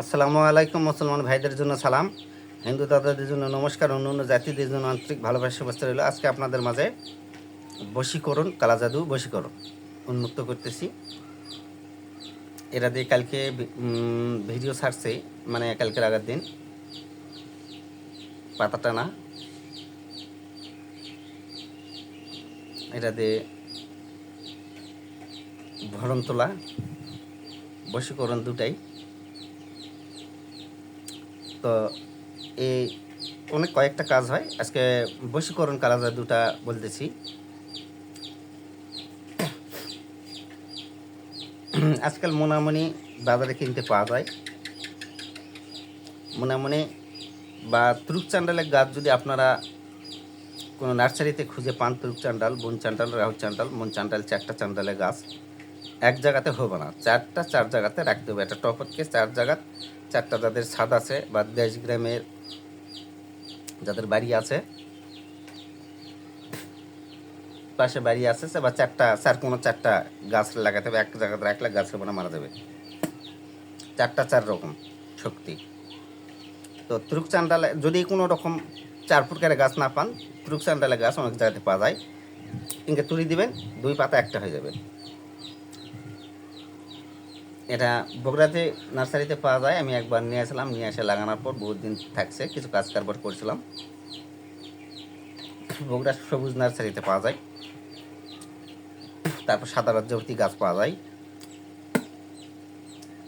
আসসালামু আলাইকুম, মুসলমান ভাইদের জন্য সালাম, হিন্দু দাদাদের জন্য নমস্কার, অন্য অন্য জাতিদের জন্য আন্তরিক ভালোবাসা, শুভেচ্ছা রইল। আজকে আপনাদের মাঝে বশীকরণ কালাজাদু বশীকরণ উন্মুক্ত করতেছি। এরা দিয়ে কালকে ভিডিও ছাড়ছে মানে কালকের আগের দিন। পাতা টানা এটা দিয়ে ভরণ তোলা বশীকরণ দুটাই। তো এই অনেক কয়েকটা কাজ হয়। আজকে বশীকরণ কাজ হয় দুটা বলতেছি। আজকাল মোনামনি বাজারে কিনতে পাওয়া যায়। মোনামনি বা তুরুক চান্ডালের গাছ যদি আপনারা কোনো নার্সারিতে খুঁজে পান তুরুক চান্ডাল বন চান্ডাল রাহুল চান্ডাল মন চান্ডাল চারটা চান্ডালের গাছ। এক জায়গাতে হবে না। চারটা চার জায়গাতে রাখতে হবে একটা টপতকে চার জায়গা চারটা যাদের ছাদ আছে বা দেশ গ্রামের যাদের বাড়ি আছে, পাশে বাড়ি আছে বা চারটা চার কোনো চারটা গাছ লাগাতে হবে, এক জায়গাতে রাখলে গাছের বোনা মারা যাবে। চারটা চার রকম শক্তি। তো তুরুক চান্ডালে যদি কোনো রকম চার ফুটকারে গাছ না পান তুরুক চান্ডালে গাছ অনেক জায়গাতে পাওয়া যায়। ইনকে তুলি দিবেন, দুই পাতা একটা হয়ে যাবে। এটা বগুড়াতে নার্সারিতে পাওয়া যায়। আমি একবার নিয়ে আসলাম, নিয়ে এসে লাগানোর পর বহুত দিন থাকছে, কিছু কাজ কারবার করছিলাম। বগুড়া সবুজ নার্সারিতে পাওয়া যায়। তারপর সাদা রাজ্যবর্তী গাছ পাওয়া যায়।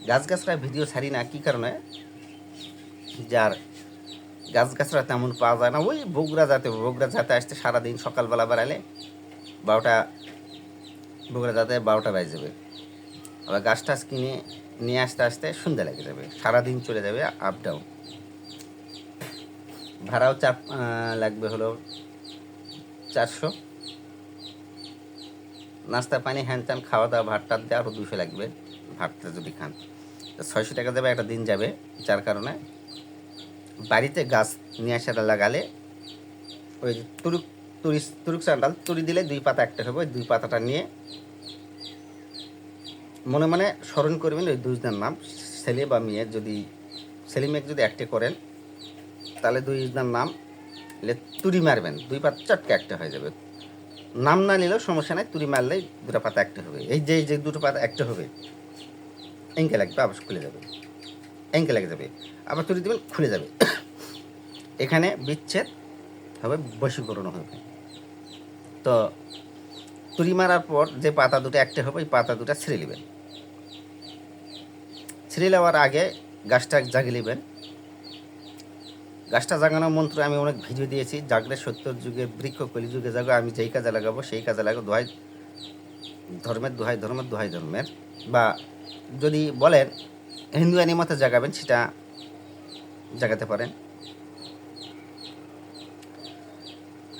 গাছ গাছরা ভিডিও ছাড়ি না, কী কারণে? যার গাছ গাছরা তেমন পাওয়া যায় না। ওই বগুড়া যাতে বগুড়া যাতে আসতে সারাদিন সকালবেলা বেড়ালে বারোটা, বগুড়া যাতে বারোটা বাজে যাবে। আবার গাছ টাছ কিনে নিয়ে আসতে আসতে সন্ধ্যা লেগে যাবে। সারাদিন চলে যাবে আপ ডাউন ভাড়াও আহ, লাগবে হলো চারশো। নাস্তা পানি হ্যান ত্যান খাওয়া দাওয়া ভাত টাত দিয়ে আরও দুশো লাগবে। ভাতটা যদি খান। তো ছয়শো টাকা দেবে একটা দিন যাবে যার কারণে বাড়িতে গাছ নিয়ে আসাটা লাগালে ওই তুরুক তুরি তুরুক চান্ডাল তুরি দিলে দুই পাতা একটা হবে ওই দুই পাতাটা নিয়ে মনে মনে স্মরণ করবেন ওই দুইজনের নাম। ছেলে বা মেয়ে যদি, ছেলে মেয়ে যদি একটে করেন, তাহলে দুইজনের নাম তুরি মারবেন। দুই পাতা চটকে একটা হয়ে যাবে। নাম না নিলেও সমস্যা নাই তুরি মারলেই দুটো পাতা একটা হবে। এই যে যে দুটো পাতা একটা হবে এঙ্কে লাগবে, আবার খুলে যাবে। এঙ্কে লেগে যাবে। আবার তুরি দেবেন, খুলে যাবে। এখানে বিচ্ছেদ হবে বশীকরণ হবে। তো তুরি মারার পর যে পাতা দুটো একটা হবে, ওই পাতা দুটো ছিঁড়ে নেবেন। ছিঁড়ে নেওয়ার আগে গাছটা জাগিয়ে নেবেন গাছটা জাগানোর মন্ত্র আমি অনেক ভিডিও দিয়েছি, জাগলে সত্তর যুগে, বৃক্ষ কলি যুগে জাগো, আমি যেই কাজে লাগাবো সেই কাজে লাগাবো, দোহাই ধর্মের দোহাই ধর্মের দোহাই ধর্মের। বা যদি বলেন হিন্দু মতে জাগাবেন, সেটা জাগাতে পারেন।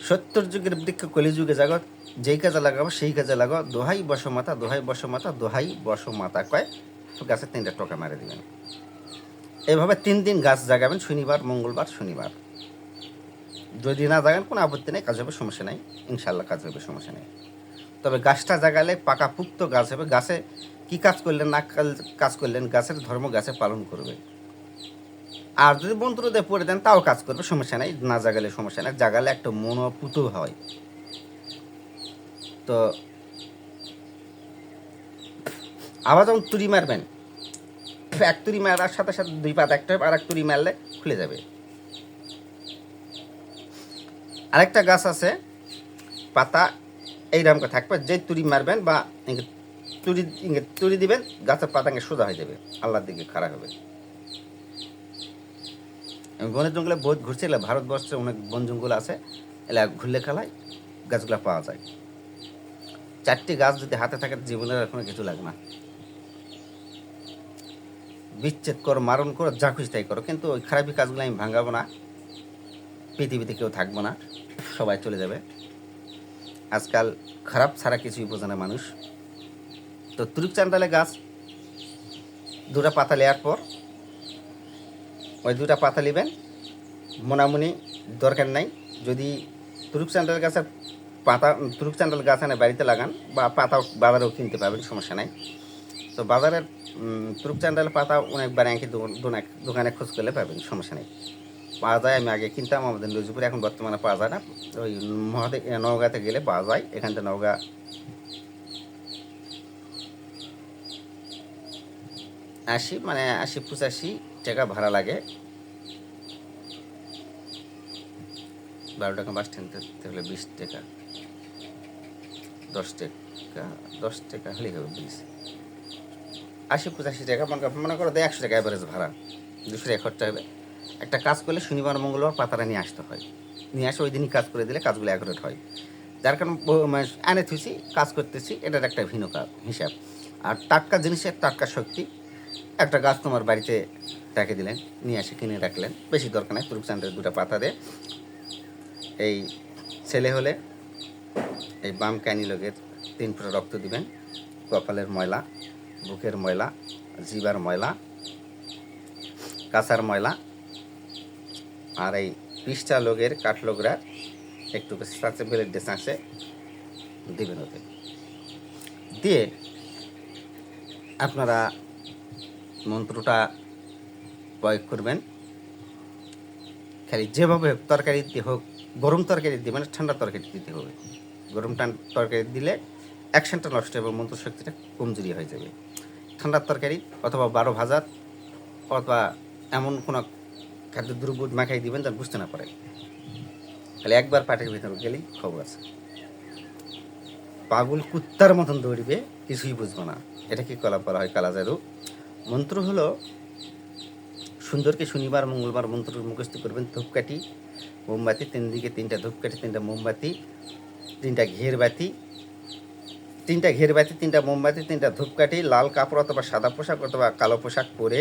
সত্তর যুগের বৃক্ষ কলিযুগে জাগো, যেই কাজে লাগাবো সেই কাজে লাগাও দোহাই বসমাতা দোহাই বসমাতা দোহাই বসমাতা। কয়? তো গাছের তিনটা টোকা মারে দিবেন। এভাবে তিন দিন গাছ জাগাবেন, শনিবার, মঙ্গলবার, শনিবার। যদি না জাগান, কোনো আপত্তি নেই, কাজ হবে, সমস্যা নেই। ইনশাল্লাহ কাজ হবে, সমস্যা নেই। তবে গাছটা জাগালে পাকা পুক্ত গাছ হবে। গাছে কি কাজ করলেন, না কাজ করলেন, গাছের ধর্ম গাছে পালন করবে। আর যদি বন্ধুদের পড়ে দেন, তাও কাজ করবে, সমস্যা নেই। না জাগালে সমস্যা নেই। জাগালে একটা মনোপুত হয়। তো আবার যখন তুড়ি মারবেন, এক তুড়ি মারার সাথে সাথে দুই পাতা একটা আর এক তুড়ি মারলে খুলে যাবে। আরেকটা গাছ আছে, পাতা এইরকম করে থাকবে যে তুড়ি মারবেন বা তুড়ি তুড়ি দিবেন, গাছের পাতা ইঙ্গে সোজা হয়ে যাবে, আল্লাহর দিকে খারাপ হবে। বনের জঙ্গলে বহুত ঘুরছিলাম ভারতবর্ষে অনেক বন জঙ্গল আছে, এলা ঘুরলে খেলায় গাছগুলো পাওয়া যায়। চারটি গাছ যদি হাতে থাকে, জীবনের কোনো কিছু লাগে না। বিচ্ছেদ করো, মারণ করো, যা খুশি তাই করো। কিন্তু ওই খারাপি কাজগুলো আমি ভাঙাবো না। পৃথিবীতে কেউ থাকব না। সবাই চলে যাবে। আজকাল খারাপ ছাড়া কিছুই বোঝে না মানুষ। তো তুরুক চান্ডালে গাছ, দুটা পাতা নেওয়ার পর, ওই দুটা পাতা নেবেন। মোনামুনি দরকার নাই। যদি তুরুক চান্ডাল গাছের পাতা তুরুক চান্ডাল গাছ এনে বাড়িতে লাগান বা পাতা বাজারেও কিনতে পাবেন, সমস্যা নাই। তো বাজারের তুরুক চান্ডাল পাতা অনেকবার এঁকে দোকানে খোঁজ করলে পাবেন, সমস্যা নেই। পাওয়া যায়, আমি আগে কিনতাম, আমাদের লজিপুরে এখন বর্তমানে পাওয়া যায় না। ওই মহাদে নওগাঁতে গেলে পাওয়া যায় এখান থেকে নওগাঁ। আশি মানে আশি, পঁচাশি টাকা ভাড়া লাগে। বারো টাকা বাস স্ট্যান্ড হলে বিশ টাকা। দশ টাকা দশ টাকা হলেই হবে বিশ। আশি পঁচাশি টাকা, মনে করো মনে করো দেয় একশো টাকা অ্যাভারেজ ভাড়া। দুশো টাকা খরচা হবে। একটা কাজ করলে শনিবার, মঙ্গলবার পাতাটা নিয়ে আসতে হয়। নিয়ে আসে ওই দিনই কাজ করে দিলে কাজগুলো অ্যাকুরেট হয়। যার কারণে ব- মানে থুইছি, কাজ করতেছি, এটার একটা ভিন্ন হিসাব। আর টাটকা জিনিসের টাটকা শক্তি, একটা গাছ তোমার বাড়িতে রেখে দিলেন, নিয়ে এসে কিনে রাখলেন। বেশি দরকার নাই তুরুকচান্ডের দুটো পাতা দিয়ে এই ছেলে হলে এই বাম ক্যানি লোকের তিন ফুটা রক্ত দিবেন, কপালের ময়লা। বুকের ময়লা জিবার ময়লা কাঁচার ময়লা, আর এই পৃষ্ঠা লোকের কাঠলোকরা একটু সাঁচে বেলের ডে সাঁচে দিবেন ওতে দিয়ে আপনারা মন্ত্রটা প্রয়োগ করবেন। খালি যেভাবে তরকারি দিতে হোক, গরম তরকারি দিবেন, ঠান্ডা তরকারি দিতে হবে। গরম তরকারি দিলে অ্যাকশনটা নষ্ট হবে মন্ত্র শক্তিটা কমজোরি হয়ে যাবে। ঠান্ডার তরকারি অথবা বারো ভাজার, অথবা এমন কোনো খাদ্য দ্রব্য মাখাই দিবেন যার বুঝতে না পারে খালি একবার পাটের ভিতরে গেলেই খবর আছে। পাগল কুত্তার মতন দৌড়বে, কিছুই বুঝব না। এটা কি কলা বলা হয় কালা জাদু। মন্ত্র হলো, সুন্দরকে শনিবার, মঙ্গলবার মন্ত্র মুখস্থ করবেন ধূপকাঠি, মোমবাতি তিন দিকে তিনটা ধূপকাঠি, তিনটা মোমবাতি, তিনটা ঘের বাতি তিনটা ঘের বাতি, তিনটা মোমবাতি, তিনটা ধূপকাঠি, লাল কাপড় অথবা সাদা পোশাক অথবা কালো পোশাক পরে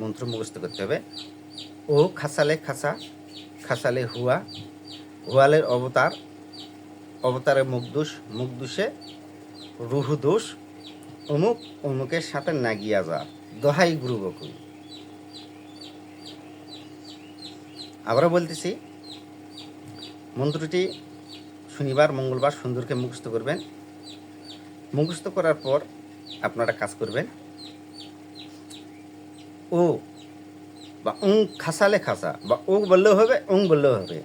মন্ত্র মুখস্থ করতে হবে। ও খাসালে খাসা, খাসালে হুয়া, হুয়ালের অবতার, অবতারে মুখদোষ মুখদোষে রুহু দোষ, অমুক অমুকের সাথে না গিয়া যা, দহাই গুরু বকুল। আবারও বলতেছি, মন্ত্রটি শনিবার, মঙ্গলবার সুন্দরকে মুখস্থ করবেন। মুখস্থ করার পর আপনারা কাজ করবেন। ও বা উং খাসালে খাসা বা ও বললেও হবে, উং বললেও হবে।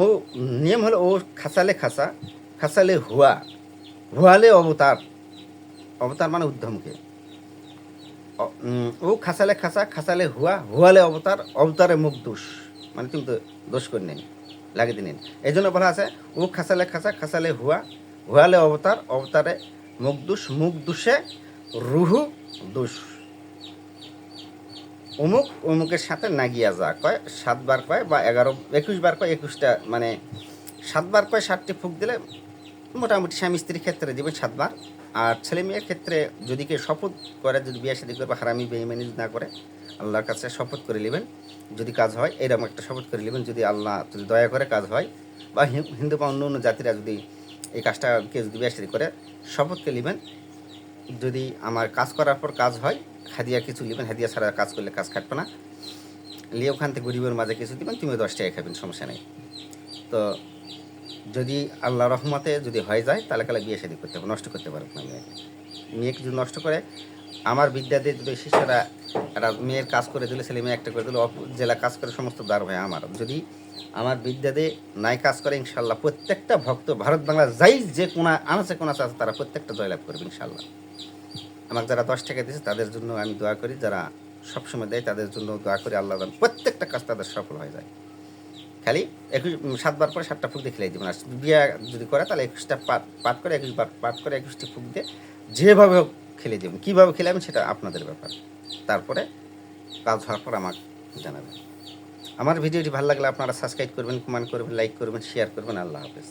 ও নিয়ম হলো ও খাসালে খাসা, খাসালে হুয়া। হুয়ালে অবতার। অবতার মানে উদ্ধমকে। ও খাসালে খাসা, খাসালে হুয়া, হুয়ালে অবতার, অবতারে মুখ দোষ। মানে তুমি তো দোষ করে নেন লাগিয়ে দিলেন এই জন্য বলা আছে, ও খাসালে খাসা, খাসালে হুয়া হুয়ালে অবতার, অবতারে মুখ দোষ, মুখ দুষে রুহু দোষ। অমুক অমুকের সাথে নাগিয়া যা কয়, সাতবার কয় বা এগারো একুশ বার কয়, একুশটা মানে সাতবার কয়, সাতটি ফুক দিলে মোটামুটি স্বামী স্ত্রীর ক্ষেত্রে দিবেন সাতবার। আর ছেলে মেয়ের ক্ষেত্রে যদি কেউ শপথ করে, যদি বিয়ে শাদী করবে, হারামি, বেইমানি না করে, আল্লাহর কাছে শপথ করে নেবেন। যদি কাজ হয়, এরকম একটা শপথ করে নেবেন। যদি আল্লাহ যদি দয়া করে কাজ হয়, বা হিন্দু বা অন্য অন্য জাতিরা যদি এই কাজটা কেউ যদি বিয়ে শাদী করে শপথকে নেবেন। যদি আমার কাজ করার পর কাজ হয়, হাদিয়া কিছু নেবেন, হাদিয়া ছাড়া কাজ করলে কাজ খাটবে না। নিয়ে ওখান থেকে গরিবের মাঝে কিছু দিবেন তুমিও দশ টাকা খাবেন, সমস্যা নেই। তো যদি আল্লাহ রহমতে যদি হয়ে যায়, তাহলে কালে বিয়ে শাদি করতে হবে, নষ্ট করতে পারব না মেয়েকে। মেয়েকে যদি নষ্ট করে আমার বিদ্যাতে যদি শিষ্যরা একটা মেয়ের কাজ করে দিলে, ছেলে মেয়ে একটা করে দিলে জেলা কাজ করে সমস্ত দ্বার হয় আমার। যদি আমার বিদ্যাতে নাই কাজ করে, ইনশাল্লাহ প্রত্যেকটা ভক্ত ভারত বাংলা যাই যে কোনা আনাচে কোনা আছে, তারা প্রত্যেকটা জয়লাভ করবে ইনশাল্লাহ। আমাকে যারা দশ টাকা দিয়েছে, তাদের জন্য আমি দোয়া করি, যারা সবসময় দেয়, তাদের জন্য দোয়া করি, আল্লাহ প্রত্যেকটা কাজ তাদের সফল হয়ে যায়। খালি একুশ সাতবার পরে সাতটা ফুক দিয়ে খেলাই দেবেন আর বিয়ে যদি করে, তাহলে একুশটা পাঠ পাঠ করে, একুশ বার পাঠ করে একুশটি ফুক দিয়ে যেভাবে হোক খেলে দেবেন কীভাবে খেলে আমি সেটা আপনাদের ব্যাপার। তারপরে কাজ হওয়ার পর আমাকে জানাবেন। আমার ভিডিওটি ভালো লাগলে আপনারা সাবস্ক্রাইব করবেন কমেন্ট করবেন লাইক করবেন শেয়ার করবেন। আল্লাহ হাফেজ।